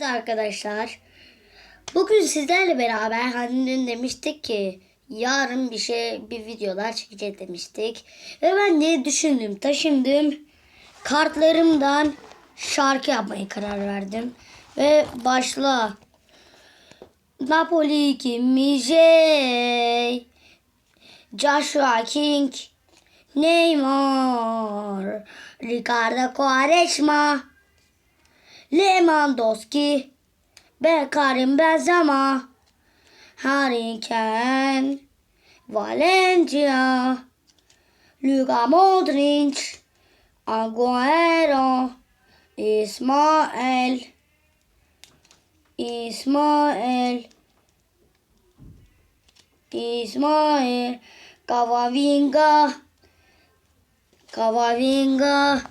Evet arkadaşlar. Bugün sizlerle beraber hani dün demiştik ki yarın bir şey bir videolar çekeceğiz demiştik. Ve ben de düşündüm taşındım. Kartlarımdan şarkı yapmaya karar verdim. Ve başla. Napoli Kimi. Joshua King. Neymar. Ricardo Quaresma. Lewandowski, Karim Benzema, Harry Kane, Valencia, Luka Modric, Agüero, İsmail, İsmail, İsmail, Kavavinga, Kavavinga,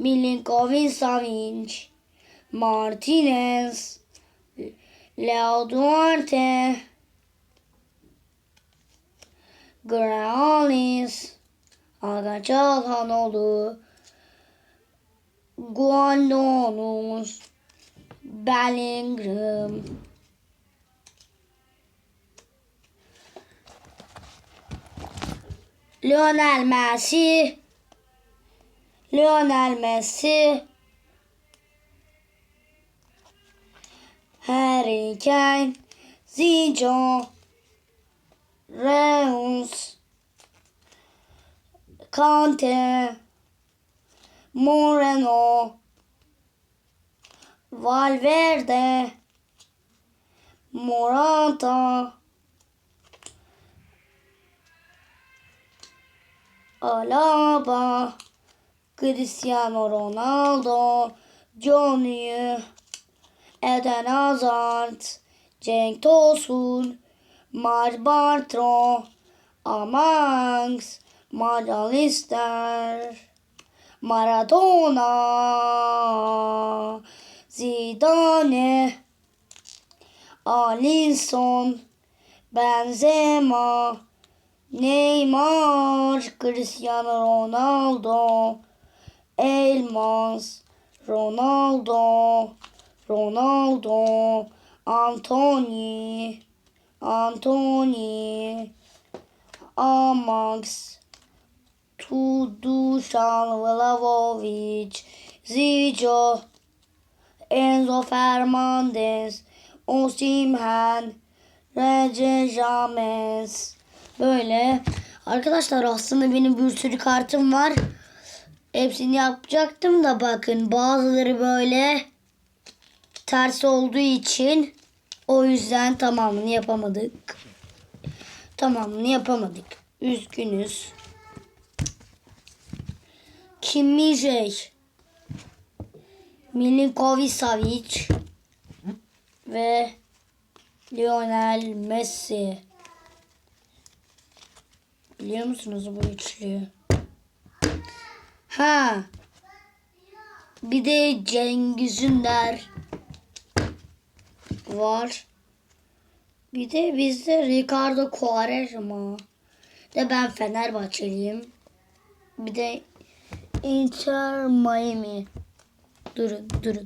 Milinkovic Savic, Martinez, Leo Duarte, Gralis, Aga Çalhanoğlu, Guandonos, Bellingham, Lionel Messi, Lionel Messi, Harry Kane, Zico, Reus, Kante, Moreno, Valverde, Morata, Alaba, Cristiano Ronaldo, Johnny, Eden Hazard, Cenk Tosun, Mar Bartro, Amangs, Macalister, Maradona, Zidane, Alisson, Benzema, Neymar, Cristiano Ronaldo, Elmas, Ronaldo, Ronaldo, Anthony, Anthony, Amax, Dusan Vlahovic, Zico, Enzo Fernandez, Osimhen, Recep James. Böyle. Arkadaşlar aslında benim bir sürü kartım var. Hepsini yapacaktım da bakın bazıları böyle ters olduğu için o yüzden tamamını yapamadık. Tamamını yapamadık. Üzgünüz. Kimi J. Milinkovic ve Lionel Messi. Biliyor musunuz bu üçlüyü? Ha. Bir de Cengiz Ünder var. Bir de bizde Ricardo Quaresma. De ben Fenerbahçeliyim. Bir de Inter Miami. Durun durun.